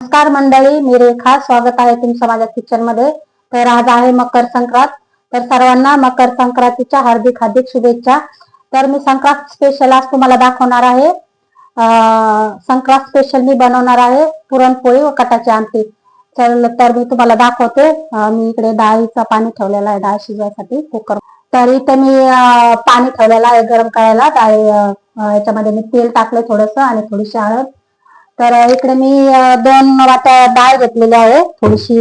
नमस्कार मंडळी मी रेखा. स्वागत आहे तुमच्या माझ्या किचनमध्ये. तर आज आहे मकर संक्रांत. तर सर्वांना मकर संक्रांतीच्या हार्दिक हार्दिक शुभेच्छा. तर मी संक्रांत स्पेशल आज तुम्हाला दाखवणार आहे. संक्रांत स्पेशल मी बनवणार आहे पुरणपोळी व कटाची आमटी. चल तर मी तुम्हाला दाखवते. मी इकडे डाळीचं पाणी ठेवलेलं आहे डाळ शिजवायसाठी कुकर तर इथे मी पाणी ठेवलेलं आहे गरम करायला. डाळी याच्यामध्ये मी तेल टाकलं थोडस आणि थोडीशी हळद. तर इकडे मी दोन वाट्या डाळ घेतलेली आहे. थोडीशी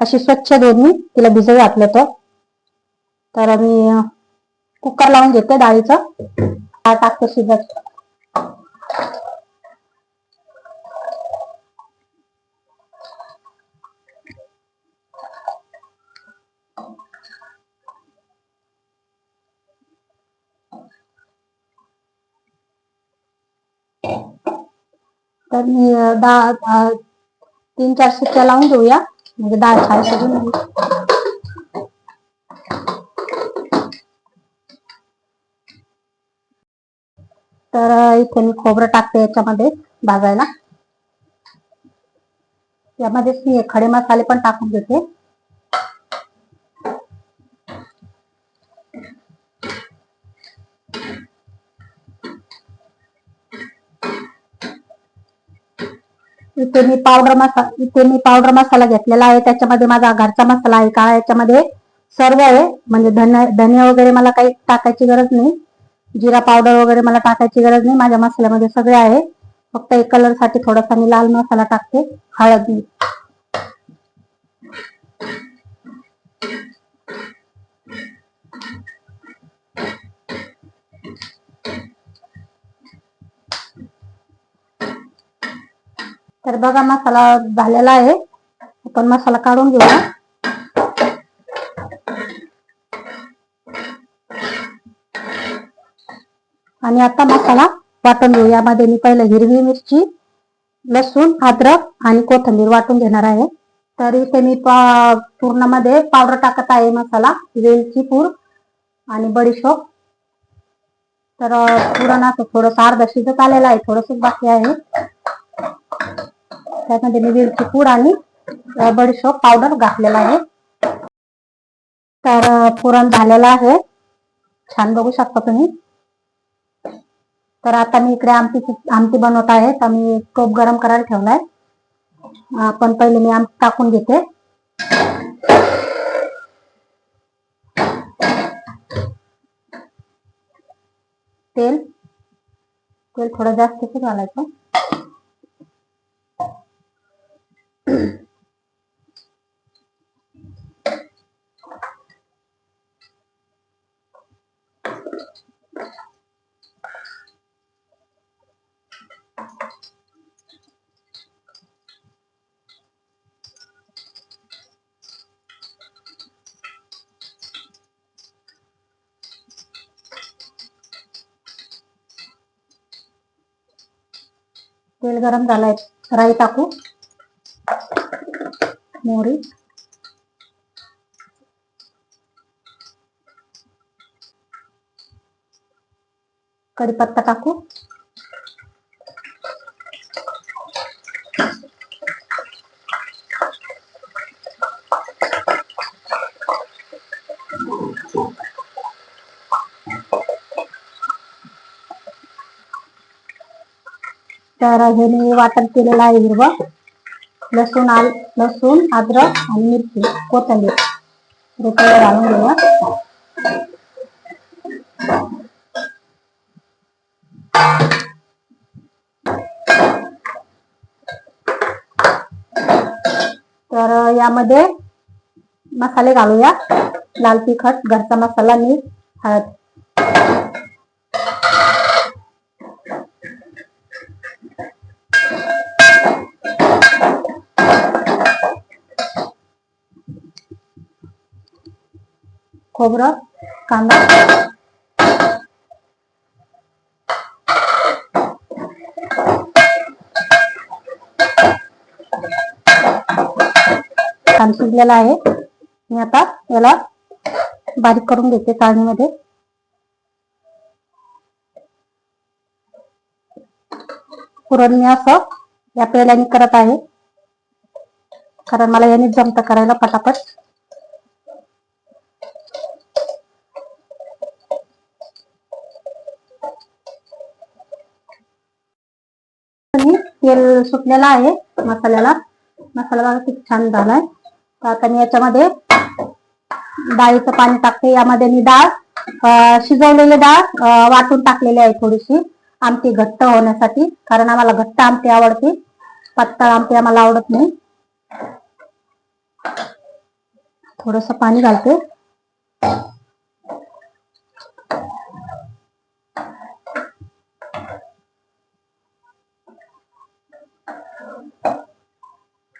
अशी स्वच्छ धुवून मी तिला भिजत घातलं तर तर मी कुकर लावून घेते डाळीचं. डाळ टाकते शिजत. तर मी दहा तीन चार शिट्ट्या लावून घेऊया. म्हणजे डाळ छान शिजून तर. इथे मी खोबरं टाकते याच्यामध्ये भाजायला. यामध्येच मी खडे मसाले पण टाकून घेते. इथे मी पावडर मसाला इथे मी पावडर मसाला घेतलेला आहे. त्याच्यामध्ये माझा घरचा मसाला आहे. का याच्यामध्ये सर्व आहे. म्हणजे धने धने वगैरे मला काही टाकायची गरज नाही. जिरा पावडर वगैरे मला टाकायची गरज नाही. माझ्या मसाल्यामध्ये सगळे आहे. फक्त एक कलरसाठी थोडासा मी लाल मसाला टाकते. हळद. मीठ तर बघा मसाला झालेला आहे. आपण मसाला काढून घेऊया आणि आता मसाला वाटून घेऊ. यामध्ये मी पहिलं हिरवी मिरची लसूण अद्रक आणि कोथिंबीर वाटून घेणार आहे. तर इथे मी पा- पूर्णामध्ये पावडर टाकत आहे मसाला वेलची पूड आणि बडीशोप. तर पुरण असं थोडस अर्धा शिजत आलेलं आहे. थोडस बाकी आहे. त्यामध्ये मी वेलची पूड आणि बडीशोप पावडर घातलेला आहे. तर पुरण झालेलं आहे. छान बघू शकता तुम्ही. तर आता मी इकडे आमटी आमटी बनवत आहे. तर मी टोप गरम करायला ठेवलाय. आपण पहिले मी आमटी टाकून घेते. तेल तेल थोडं जास्तच घालायचं. तेल गरम झालंय. राई टाकू. मोहरी. कढीपत्ता टाकू. तर हे मी वाटण केलेलं आहे हिरवं. लसूण आल लसूण अद्रक आणि मिरची कोथंबीर. हे घालून घेऊया. तर यामध्ये मसाले घालूया. लाल तिखट घरचा मसाला मीठ हळद. खोबरं कांदा. छान शिजलेला आहे. मी आता याला बारीक करून घेते चाळणीमध्ये. पुरण मी असं या पेल्याने करत आहे. कारण मला याने जमतं करायला पटापट आणि तेल सुटलेलं आहे मसाल्याला. मसाला बघा किती छान झालाय. तर आता मी याच्यामध्ये डाळीचं पाणी टाकते. यामध्ये मी डाळ शिजवलेली डाळ वाटून टाकलेली आहे थोडीशी. आमटी घट्ट होण्यासाठी कारण आम्हाला घट्ट आमटी आवडते. पातळ आमटी आम्हाला आवडत नाही. थोडस पाणी घालते.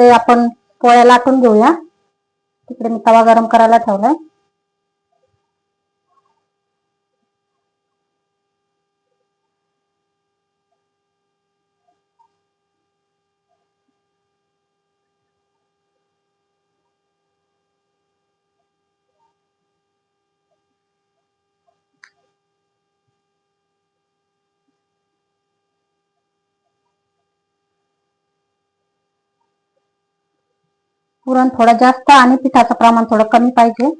इकडे आपण पोळ्या लाटून घेऊया. तिकडे मी तवा गरम करायला ठेवलाय. पुरण थोडं जास्त आणि पिठाचं प्रमाण थोडं कमी पाहिजे.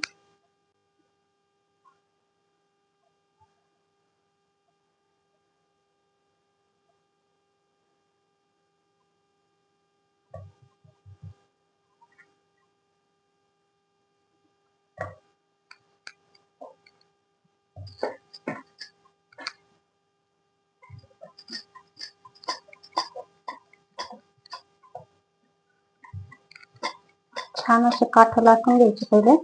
छान असे काठ लाटून घ्यायचे पहिले.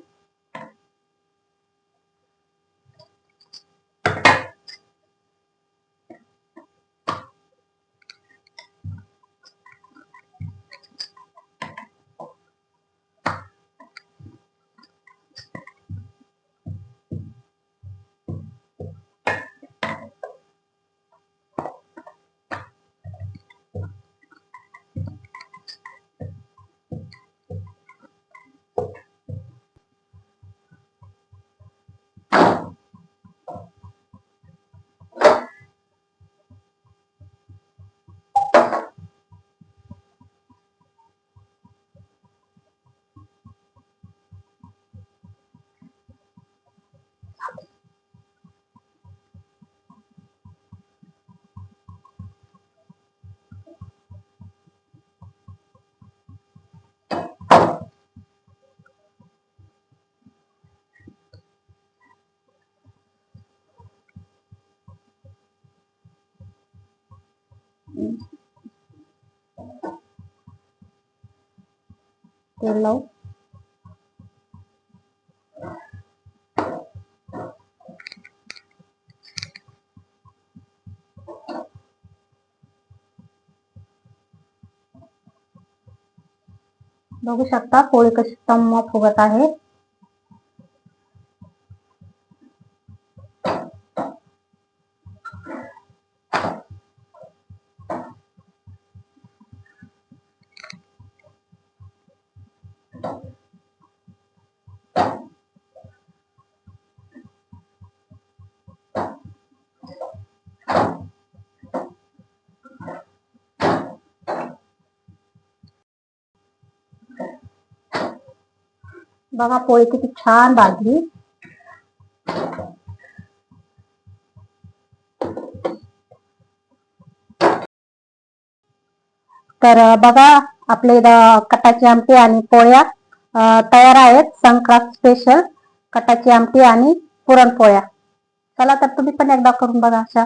तेल लाओ बघू शकता पोळी कशी टम्म फुगत आहे बघा पोळी किती छान भाजली. तर बघा आपले कटाची आमटी आणि पोळ्या तयार आहेत. संक्रांत स्पेशल कटाची आमटी आणि पुरणपोळ्या. चला तर तुम्ही पण एकदा करून बघा अशा.